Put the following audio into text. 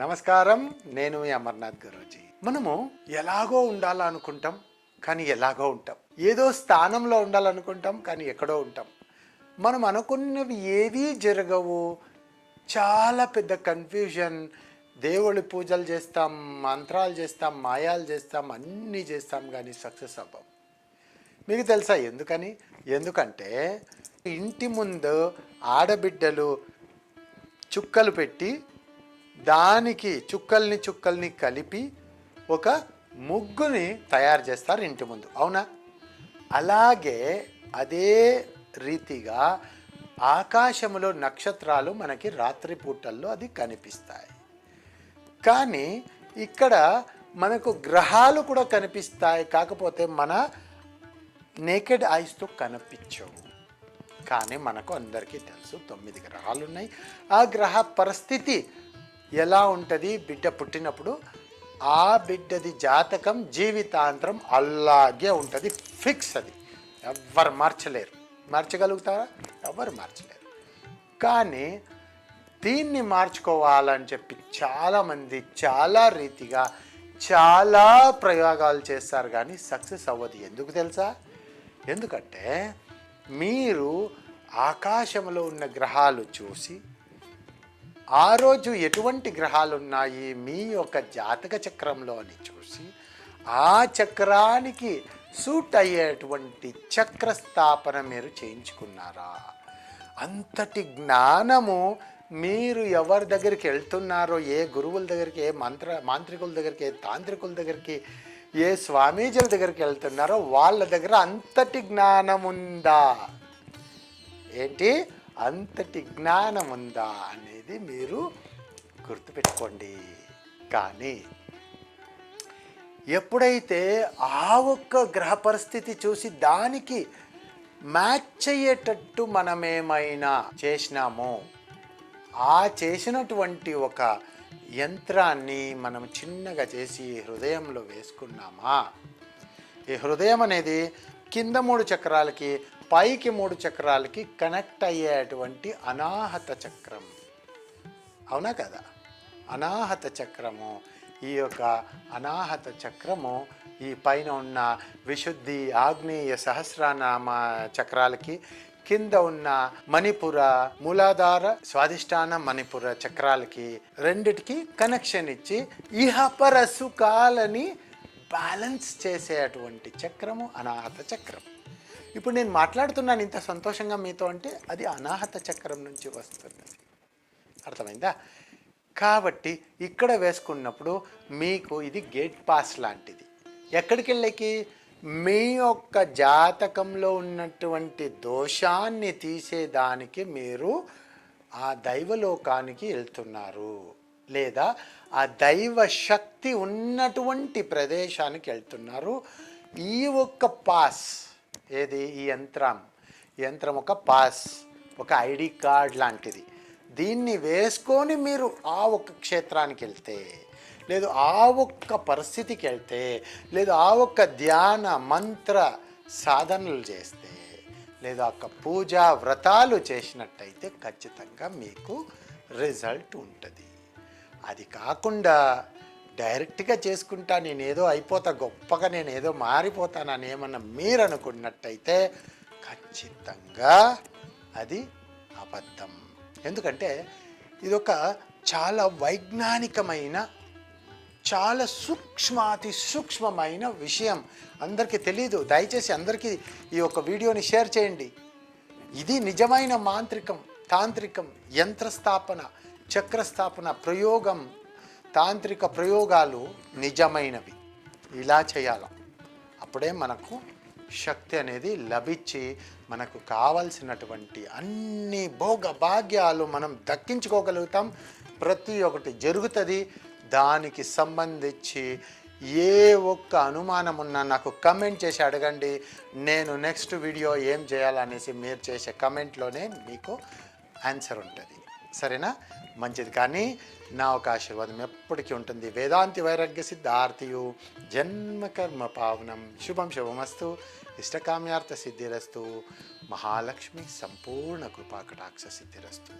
నమస్కారం నేను మీ అమర్నాథ్ గురూజీ మనము ఎలాగో ఉండాలనుకుంటాం కానీ ఎలాగో ఉంటాం. ఏదో స్థానంలో ఉండాలనుకుంటాం కానీ ఎక్కడో ఉంటాం. మనం అనుకున్నవి ఏవీ జరగవు. చాలా పెద్ద కన్ఫ్యూజన్ దేవుడి పూజలు చేస్తాం మంత్రాలు చేస్తాం మాయాలు చేస్తాం అన్నీ చేస్తాం కానీ సక్సెస్ అవ్వం మీకు తెలుసా ఎందుకని? ఎందుకంటే ఇంటి ముందు ఆడబిడ్డలు చుక్కలు పెట్టి దానికి చుక్కల్ని చుక్కల్ని కలిపి ఒక ముగ్గుని తయారు చేస్తారు ఇంటి ముందు. అవునా? అలాగే అదే రీతిగా ఆకాశంలో నక్షత్రాలు మనకి రాత్రి పూటల్లో అది కనిపిస్తాయి. కానీ ఇక్కడ మనకు గ్రహాలు కూడా కనిపిస్తాయి. కాకపోతే మన నేకెడ్ ఐస్తో కనిపించవు. కానీ మనకు అందరికీ తెలుసు తొమ్మిది గ్రహాలు ఉన్నాయి. ఆ గ్రహ పరిస్థితి ఎలా ఉంటుంది? బిడ్డ పుట్టినప్పుడు ఆ బిడ్డది జాతకం జీవితాంతరం అలాగే ఉంటుంది ఫిక్స్ అది. ఎవ్వరు మార్చలేరు. మార్చగలుగుతారా? ఎవరు మార్చలేరు. కానీ దీన్ని మార్చుకోవాలని చెప్పి చాలామంది చాలా రీతిగా చాలా ప్రయోగాలు చేస్తారు కానీ సక్సెస్ అవ్వదు. ఎందుకు తెలుసా? ఎందుకంటే మీరు ఆకాశంలో ఉన్న గ్రహాలు చూసి ఆ రోజు ఎటువంటి గ్రహాలు ఉన్నాయి మీ యొక్క జాతక చక్రంలో అని చూసి ఆ చక్రానికి సూట్ అయ్యేటువంటి చక్ర స్థాపన మీరు చేయించుకున్నారా? అంతటి జ్ఞానము మీరు ఎవరి దగ్గరికి వెళ్తున్నారో ఏ గురువుల దగ్గరికి ఏ మంత్ర మాంత్రికుల దగ్గరికి ఏ తాంత్రికుల దగ్గరికి ఏ స్వామీజీల దగ్గరికి వెళ్తున్నారో వాళ్ళ దగ్గర అంతటి జ్ఞానం ఉందా ఏంటి? అంతటి జ్ఞానం ఉందా అనేది మీరు గుర్తుపెట్టుకోండి. కానీ ఎప్పుడైతే ఆ ఒక్క గ్రహ పరిస్థితి చూసి దానికి మ్యాచ్ అయ్యేటట్టు మనమేమైనా చేసినామో ఆ చేసినటువంటి ఒక యంత్రాన్ని మనం చిన్నగా చేసి హృదయంలో వేసుకున్నామా? ఈ హృదయం అనేది కింద మూడు చక్రాలకి పైకి మూడు చక్రాలకి కనెక్ట్ అయ్యేటువంటి అనాహత చక్రం. అవునా కదా? అనాహత చక్రము. ఈ యొక్క అనాహత చక్రము ఈ పైన ఉన్న విశుద్ధి ఆగ్నేయ సహస్రనామ చక్రాలకి కింద ఉన్న మణిపుర మూలాధార స్వాధిష్టాన మణిపుర చక్రాలకి రెండిటికి కనెక్షన్ ఇచ్చి ఇహపరసుకాలని బ్యాలెన్స్ చేసేటువంటి చక్రము అనాహత చక్రం. ఇప్పుడు నేను మాట్లాడుతున్నాను ఇంత సంతోషంగా మీతో అంటే అది అనాహత చక్రం నుంచి వస్తున్నది అర్థమైందా? కాబట్టి ఇక్కడ వేసుకున్నప్పుడు మీకు ఇది గేట్ పాస్ లాంటిది. ఎక్కడికి వెళ్ళకి? మీ యొక్క జాతకంలో ఉన్నటువంటి దోషాన్ని తీసేదానికి మీరు ఆ దైవలోకానికి వెళ్తున్నారు. లేదా ఆ దైవ శక్తి ఉన్నటువంటి ప్రదేశానికి వెళ్తున్నారు. ఈ ఒక్క పాస్ ఏది? ఈ యంత్రం. యంత్రం ఒక పాస్ ఒక ఐడి కార్డ్ లాంటిది. దీన్ని వేసుకొని మీరు ఆ ఒక్క క్షేత్రానికి వెళ్తే లేదు ఆ ఒక్క పరిస్థితికి వెళ్తే లేదు ఆ ఒక్క ధ్యాన మంత్ర సాధనలు చేస్తే లేదా ఒక పూజా వ్రతాలు చేసినట్టయితే ఖచ్చితంగా మీకు రిజల్ట్ ఉంటుంది. అది కాకుండా డైరెక్ట్గా చేసుకుంటా నేనేదో అయిపోతా గొప్పగా నేను ఏదో మారిపోతానని ఏమన్నా మీరు అనుకున్నట్టయితే ఖచ్చితంగా అది అబద్ధం. ఎందుకంటే ఇదొక చాలా వైజ్ఞానికమైన చాలా సూక్ష్మాతి సూక్ష్మమైన విషయం. అందరికీ తెలీదు. దయచేసి అందరికీ ఈ యొక్క వీడియోని షేర్ చేయండి. ఇది నిజమైన మాంత్రికం తాంత్రికం యంత్రస్థాపన చక్రస్థాపన ప్రయోగం. తాంత్రిక ప్రయోగాలు నిజమైనవి. ఇలా చేయాలి. అప్పుడే మనకు శక్తి అనేది లభించి మనకు కావలసినటువంటి అన్ని భోగ భాగ్యాలు మనం దక్కించుకోగలుగుతాం. ప్రతి ఒక్కటి జరుగుతుంది. దానికి సంబంధించి ఏ ఒక్క అనుమానం ఉన్నా నాకు కమెంట్ చేసి అడగండి. నేను నెక్స్ట్ వీడియో ఏం చేయాలనేసి మీరు చేసే కమెంట్లోనే మీకు ఆన్సర్ ఉంటుంది. సరేనా? మంచిది. కానీ నా ఒక ఆశీర్వాదం ఎప్పటికీ ఉంటుంది. వేదాంతి వైరాగ్య సిద్ధార్థియు జన్మకర్మ పావనం. శుభం శుభమస్తు. ఇష్టకామ్యార్థ సిద్ధిరస్తు. మహాలక్ష్మి సంపూర్ణ కృపాకటాక్ష సిద్ధిరస్తు.